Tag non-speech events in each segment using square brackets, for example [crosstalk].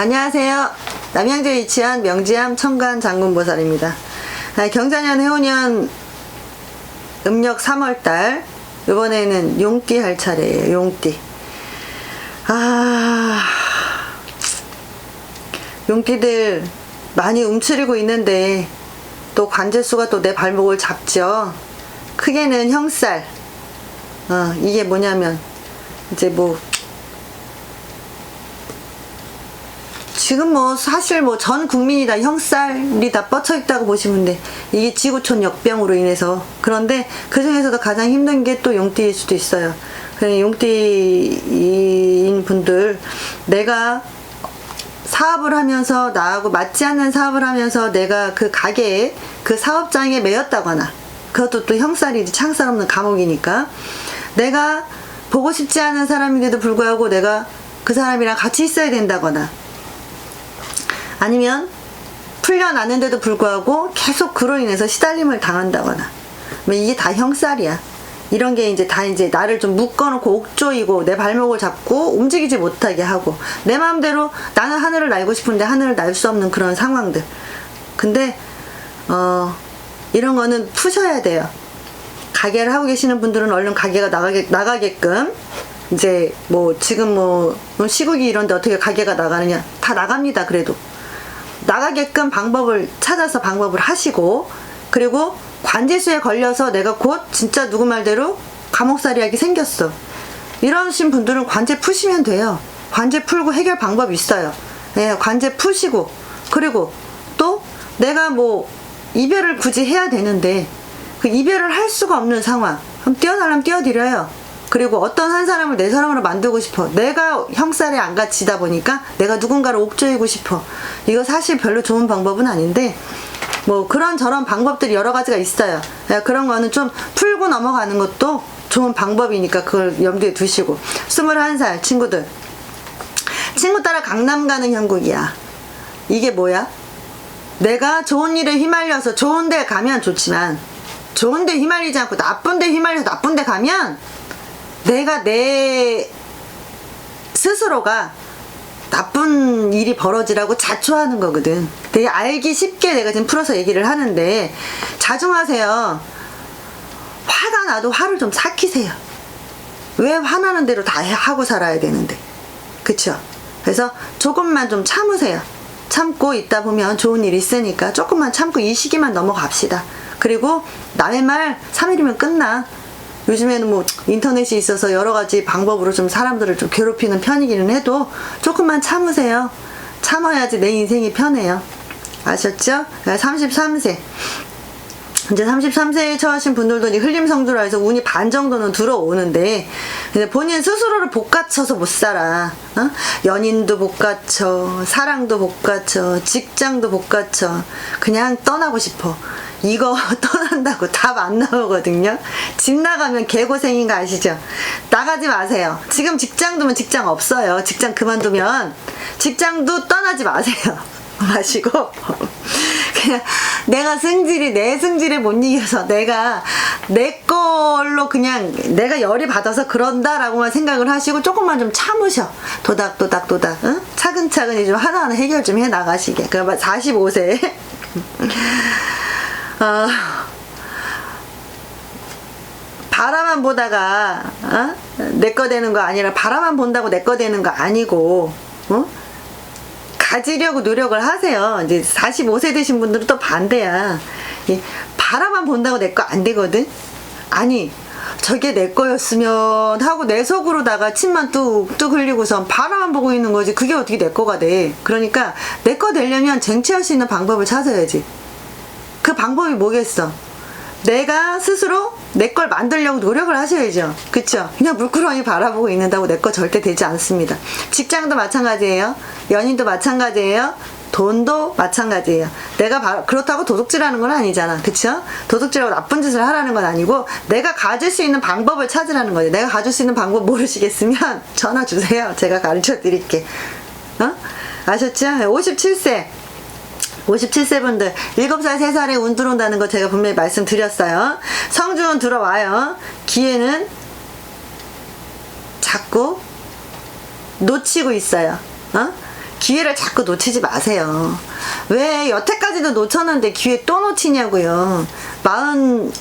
안녕하세요. 남양주에 위치한 명지암 청관 장군보살입니다. 아, 경자년 해오년 음력 3월달 이번에는 용띠 할 차례예요. 용띠. 아 용띠들 많이 움츠리고 있는데 또 관제수가 또 내 발목을 잡죠. 크게는 형살. 어, 이게 뭐냐면 이제 뭐 지금 뭐 사실 뭐 전 국민이 다 형살이 다 뻗쳐 있다고 보시면 돼. 이게 지구촌 역병으로 인해서. 그런데 그 중에서도 가장 힘든 게 또 용띠일 수도 있어요. 용띠인 분들 내가 사업을 하면서 나하고 맞지 않는 사업을 하면서 내가 그 가게에 그 사업장에 매였다거나 그것도 또 형살이지 창살 없는 감옥이니까 내가 보고 싶지 않은 사람인데도 불구하고 내가 그 사람이랑 같이 있어야 된다거나 아니면 풀려났는데도 불구하고 계속 그로 인해서 시달림을 당한다거나 뭐 이게 다 형살이야. 이런 게 이제 다 이제 나를 좀 묶어놓고 옥조이고 내 발목을 잡고 움직이지 못하게 하고 내 마음대로 나는 하늘을 날고 싶은데 하늘을 날 수 없는 그런 상황들. 근데 어 이런 거는 푸셔야 돼요. 가게를 하고 계시는 분들은 얼른 가게가 나가게, 나가게끔 이제 뭐 지금 뭐 시국이 이런데 어떻게 가게가 나가느냐 다 나갑니다 그래도 나가게끔 방법을 찾아서 방법을 하시고 그리고 관제수에 걸려서 내가 곧 진짜 누구 말대로 감옥살이하게 생겼어. 이러신 분들은 관제 푸시면 돼요. 관제 풀고 해결 방법이 있어요. 예, 관제 푸시고 그리고 또 내가 뭐 이별을 굳이 해야 되는데 그 이별을 할 수가 없는 상황. 그럼 뛰어나려면 뛰어드려요 그리고 어떤 한 사람을 내 사람으로 만들고 싶어. 내가 형살에 안 갇히다 보니까 내가 누군가를 옥조이고 싶어. 이거 사실 별로 좋은 방법은 아닌데, 뭐 그런 저런 방법들이 여러 가지가 있어요. 예, 그런 거는 좀 풀고 넘어가는 것도 좋은 방법이니까 그걸 염두에 두시고. 21살 친구들. 친구 따라 강남 가는 형국이야. 이게 뭐야? 내가 좋은 일에 휘말려서 좋은 데 가면 좋지만, 좋은 데 휘말리지 않고 나쁜 데 휘말려서 나쁜 데 가면 내가 내 스스로가 나쁜 일이 벌어지라고 자초하는 거거든. 되게 알기 쉽게 내가 지금 풀어서 얘기를 하는데 자중하세요. 화가 나도 화를 좀 삭히세요. 왜 화나는 대로 다 하고 살아야 되는데. 그쵸? 그래서 조금만 좀 참으세요. 참고 있다 보면 좋은 일 있으니까 조금만 참고 이 시기만 넘어갑시다. 그리고 남의 말 3일이면 끝나. 요즘에는 뭐 인터넷이 있어서 여러 가지 방법으로 좀 사람들을 좀 괴롭히는 편이기는 해도 조금만 참으세요. 참아야지 내 인생이 편해요. 아셨죠? 33세. 이제 33세에 처하신 분들도 이제 흘림성주라 해서 운이 반 정도는 들어오는데 본인 스스로를 복받쳐서 못 살아. 어? 연인도 복받쳐, 사랑도 복받쳐, 직장도 복받쳐. 그냥 떠나고 싶어. 이거 [laughs] 떠난다고 답 안 나오거든요. 집 나가면 개고생인 거 아시죠? 나가지 마세요. 지금 직장 두면 직장 없어요. 직장 그만두면 직장도 떠나지 마세요. [laughs] 마시고 [laughs] 그냥 내가 승질이 내 승질에 못 이겨서 내가 내 걸로 그냥 내가 열이 받아서 그런다라고만 생각을 하시고 조금만 좀 참으셔 도닥도닥 도닥 응? 차근차근히 좀 하나하나 해결 좀 해 나가시게 그러면 45세 어, 바라만 보다가 어? 내거 되는 거 아니라 바라만 본다고 내 거 되는 거 아니고 어? 가지려고 노력을 하세요. 이제 45세 되신 분들은 또 반대야. 이 바라만 본다고 내 거 안 되거든. 아니 저게 내 거였으면 하고 내 속으로다가 침만 뚝뚝 흘리고선 바라만 보고 있는 거지. 그게 어떻게 내 거가 돼? 그러니까 내 거 되려면 쟁취할 수 있는 방법을 찾아야지. 그 방법이 뭐겠어? 내가 스스로 내 걸 만들려고 노력을 하셔야죠. 그쵸? 그냥 물끄러미 바라보고 있는다고 내 거 절대 되지 않습니다. 직장도 마찬가지예요. 연인도 마찬가지예요. 돈도 마찬가지예요. 내가 바- 그렇다고 도둑질하는 건 아니잖아. 그쵸? 도둑질하고 나쁜 짓을 하라는 건 아니고 내가 가질 수 있는 방법을 찾으라는 거죠. 내가 가질 수 있는 방법 모르시겠으면 전화 주세요. 제가 가르쳐 드릴게. 어? 아셨죠? 57세. 57세 분들 7살 3살에 운 들어온다는 거 제가 분명히 말씀드렸어요 성주운 들어와요 기회는 자꾸 놓치고 있어요 어? 기회를 자꾸 놓치지 마세요. 왜 여태까지도 놓쳤는데 기회 또 놓치냐고요. 마흔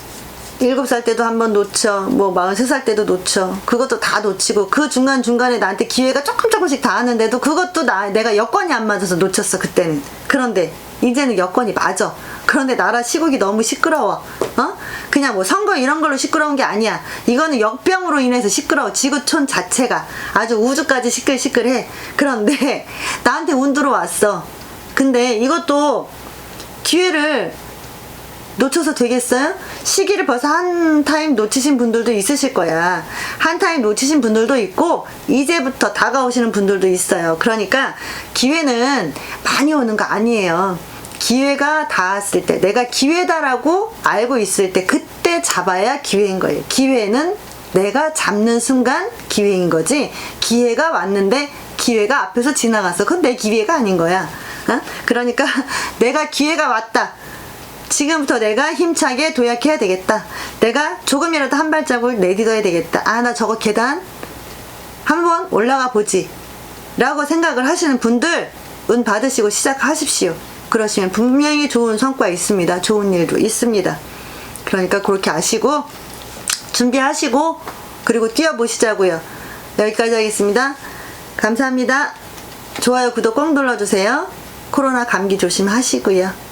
일곱 살 때도 한번 놓쳐, 뭐 마흔 세 살 때도 놓쳐. 그것도 다 놓치고 그 중간 중간에 나한테 기회가 조금 조금씩 닿았는데도 그것도 나 내가 여건이 안 맞아서 놓쳤어 그때는. 그런데 이제는 여건이 맞아. 그런데 나라 시국이 너무 시끄러워. 어? 그냥 뭐 선거 이런 걸로 시끄러운 게 아니야. 이거는 역병으로 인해서 시끄러워. 지구촌 자체가 아주 우주까지 시끌시끌해. 그런데 [laughs] 나한테 운 들어왔어. 근데 이것도 기회를 놓쳐서 되겠어요? 시기를 벌써 한 타임 놓치신 분들도 있으실 거야. 한 타임 놓치신 분들도 있고, 이제부터 다가오시는 분들도 있어요. 그러니까 기회는 많이 오는 거 아니에요. 기회가 닿았을 때, 내가 기회다라고 알고 있을 때, 그때 잡아야 기회인 거예요. 기회는 내가 잡는 순간 기회인 거지, 기회가 왔는데 기회가 앞에서 지나갔어. 그건 내 기회가 아닌 거야. 어? 그러니까 [laughs] 내가 기회가 왔다. 지금부터 내가 힘차게 도약해야 되겠다. 내가 조금이라도 한 발자국을 내딛어야 되겠다. 아, 나 저거 계단 한번 올라가 보지. 라고 생각을 하시는 분들, 운 받으시고 시작하십시오. 그러시면 분명히 좋은 성과 있습니다. 좋은 일도 있습니다. 그러니까 그렇게 아시고, 준비하시고, 그리고 뛰어보시자고요. 여기까지 하겠습니다. 감사합니다. 좋아요, 구독 꼭 눌러주세요. 코로나 감기 조심하시고요.